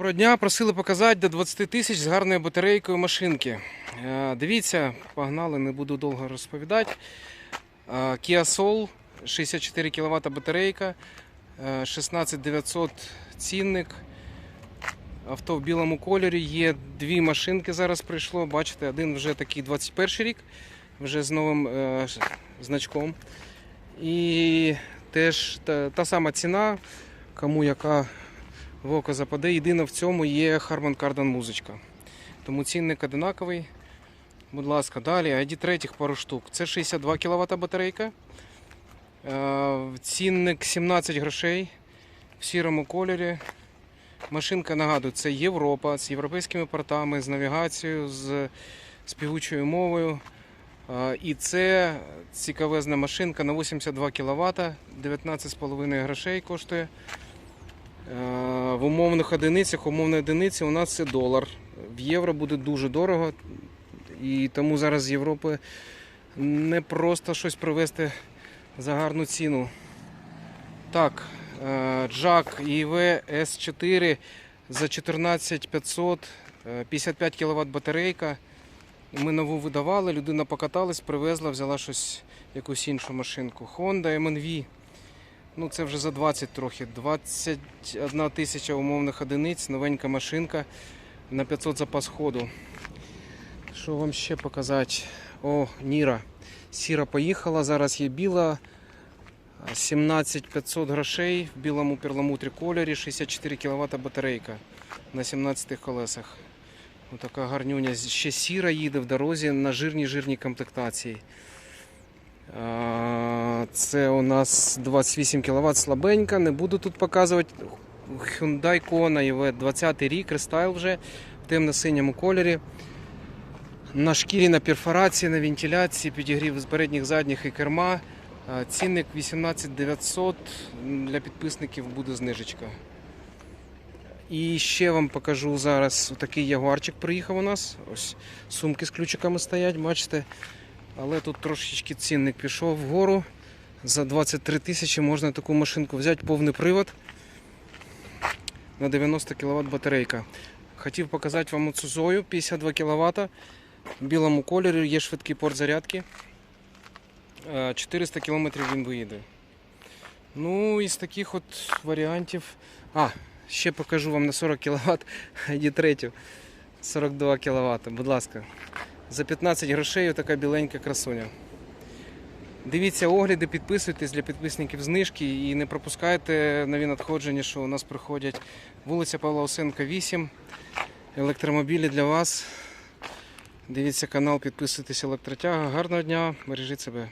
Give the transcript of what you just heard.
Доброго дня, просили показати до 20 тисяч з гарною батарейкою машинки. Е, Дивіться, погнали, не буду довго розповідати. Е, Kia Soul, 64 кВт батарейка, е, 16900 цінник. Авто в білому кольорі. Є дві машинки зараз прийшло. Бачите, один вже такий 21 рік, вже з новим е, значком. І теж та, та сама ціна, кому яка в око западе. Єдине в цьому є Harman Kardon музичка. Тому цінник одинаковий. Будь ласка, далі ID третіх пару штук. Це 62 кВт батарейка. Е, Цінник 17 грошей в сірому кольорі. Машинка нагадую, це Європа з європейськими портами, з навігацією, з співучою мовою. Е, І це цікавезна машинка на 82 кВт, 19,5 грошей коштує. Е, В умовних одиницях, умовна одиниця у нас це долар. В євро буде дуже дорого. І тому зараз з Європи не просто щось привезти за гарну ціну. Так, е, Джак ІВ С4 за 14500, е, 55 кВт батарейка. Ми нову видавали, людина покаталась, привезла, взяла щось, якусь іншу машинку. Honda MNV. Ну, це вже за 20 трохи. 21 тисяча умовних одиниць, новенька машинка на 500 запас ходу. Що вам ще показати? О, Ніра. Сіра поїхала, зараз є біла. 17500 грошей в білому перламутрі кольорі, 64 кВт батарейка на 17 колесах. Отака гарнюня. Ще сіра їде в дорозі на жирній жирній комплектації. Це у нас 28 кВт слабенька. Не буду тут показувати. Hyundai Kona EV 20 рік, рестайл вже в темно-синьому кольорі. На шкірі, на перфорації, на вентиляції, підігрів з передніх, задніх і керма. Цінник 18900. Для підписників буде знижечка. І ще вам покажу зараз такий ягуарчик приїхав у нас. Ось сумки з ключиками стоять, бачите. Але тут трошечки цінник пішов вгору. За 23 тисячі можна таку машинку взяти, повний привод на 90 кВт батарейка. Хотів показати вам оцю Зою 52 кВт в білому кольорі, є швидкий порт зарядки. Е, 400 км він виїде. Ну, із таких от варіантів. А, ще покажу вам на 40 кВт ID 3 42 кВт, будь ласка. За 15 грошей така біленька красуня. Дивіться огляди, підписуйтесь для підписників знижки і не пропускайте нові надходження, що у нас приходять. Вулиця Павла Осенка, 8. Електромобілі для вас. Дивіться канал, підписуйтесь електротяга. Гарного дня, бережіть себе.